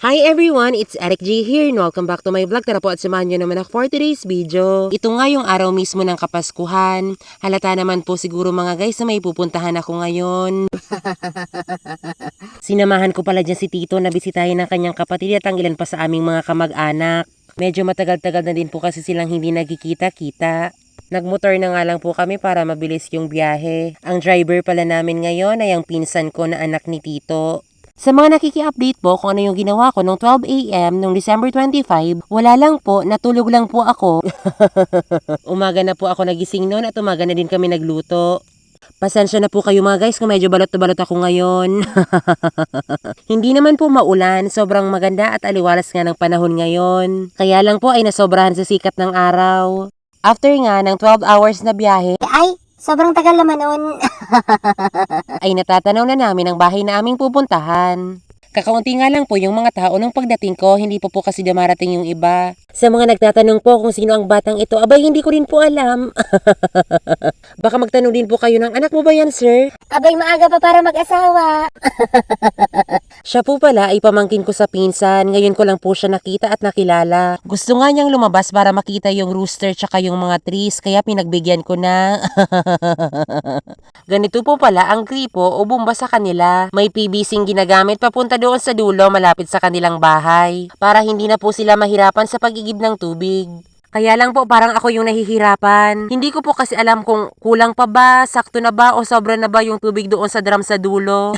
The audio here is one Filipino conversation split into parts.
Hi everyone, it's Eric G here and welcome back to my vlog. Tara po at samahan nyo naman ako for today's video. Ito nga yung araw mismo ng Kapaskuhan. Halata naman po siguro mga guys na may pupuntahan ako ngayon. Sinamahan ko pala dyan si Tito na bisitahin ng kanyang kapatid at ang ilan pa sa aming mga kamag-anak. Medyo matagal-tagal na din po kasi silang hindi nagkikita-kita. Nagmotor na nga lang po kami para mabilis yung biyahe. Ang driver pala namin ngayon ay ang pinsan ko na anak ni Tito. Sa mga nakiki-update po kung ano yung ginawa ko noong 12 a.m. noong December 25, wala lang po, natulog lang po ako. umaga na po ako nagising noon at umaga na din kami nagluto. Pasensya na po kayo mga guys kung medyo balot na balot ako ngayon. Hindi naman po maulan, sobrang maganda at aliwalas nga ng panahon ngayon. Kaya lang po ay nasobrahan sa sikat ng araw. After nga ng 12 hours na biyahe, Ay, sobrang tagal naman nun. ay natatanaw na namin ang bahay na aming pupuntahan. Kakaunti nga lang po yung mga tao nung pagdating ko, hindi po po kasi dumarating yung iba. Sa mga nagtatanong po kung sino ang batang ito, abay hindi ko rin po alam. Baka magtanong din po kayo ng anak mo ba yan, sir? Abay, maaga pa para mag-asawa. Siya po pala ay pamangkin ko sa pinsan. Ngayon ko lang po siya nakita at nakilala. Gusto nga niyang lumabas para makita yung rooster tsaka yung mga trees, kaya pinagbigyan ko na. Ganito po pala ang gripo o bumba sa kanila. May PVC ginagamit papunta doon sa dulo malapit sa kanilang bahay para hindi na po sila mahirapan sa pagigib ng tubig. Kaya lang po parang ako yung nahihirapan. Hindi ko po kasi alam kung kulang pa ba, sakto na ba o sobra na ba yung tubig doon sa drum sa dulo.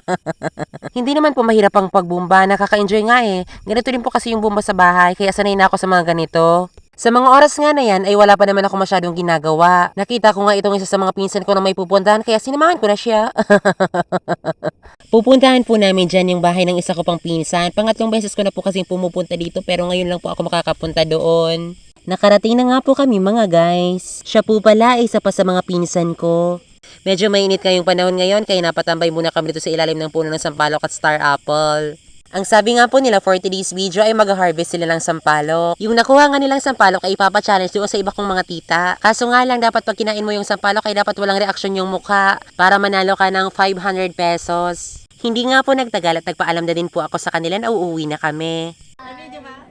Hindi naman po mahirap ang pagbumba, nakaka-enjoy nga eh. Ganito din po kasi yung bumba sa bahay, kaya sanay na ako sa mga ganito. Sa mga oras nga na yan ay wala pa naman ako masyadong ginagawa. Nakita ko nga itong isa sa mga pinsan ko na may pupuntahan kaya sinamahan ko na siya. Pupuntahan po namin dyan yung bahay ng isa ko pang pinsan. Pangatlong beses ko na po kasing pumupunta dito pero ngayon lang po ako makakapunta doon. Nakarating na nga po kami mga guys. Siya po pala isa pa sa mga pinsan ko. Medyo mainit ngayong panahon ngayon kaya napatambay muna kami dito sa ilalim ng puno ng sampalok at star apple. Ang sabi nga po nila for today's video ay mag-harvest sila ng sampalok. Yung nakuha nga nilang sampalok ay ipapa-challenge doon sa iba kong mga tita. Kaso nga lang dapat pag kinain mo yung sampalok ay dapat walang reaksyon yung mukha para manalo ka ng 500 pesos. Hindi nga po nagtagal at nagpaalam na din po ako sa kanila na uuwi na kami.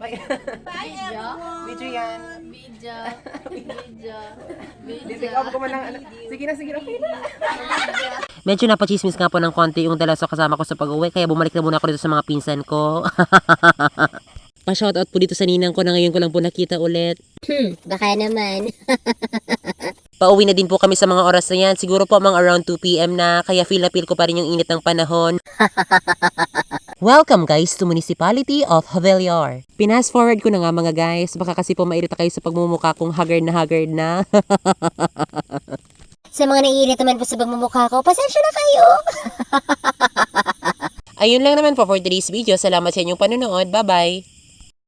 Video? Video yan. Video. Video. Ko man lang. Sige na, sige na. Okay na. Medyo napachismis nga po ng konti yung dalawa sa kasama ko sa pag-uwi, kaya bumalik na muna ako dito sa mga pinsan ko. Pa-shoutout po dito sa ninang ko na ngayon ko lang po nakita ulit. Hmm, baka naman. Pauwi na din po kami sa mga oras na yan. Siguro po mga around 2pm na, kaya feel na feel ko pa rin yung init ng panahon. Welcome guys to Municipality of Haveliar. Pinas forward ko na nga mga guys, baka kasi po mairita kayo sa pagmumukha kong haggard na haggard na. Sa mga naiirit naman po sa pagmumukha ko, pasensya na kayo. Ayun lang naman po for today's video. Salamat sa inyong panonood. Bye-bye!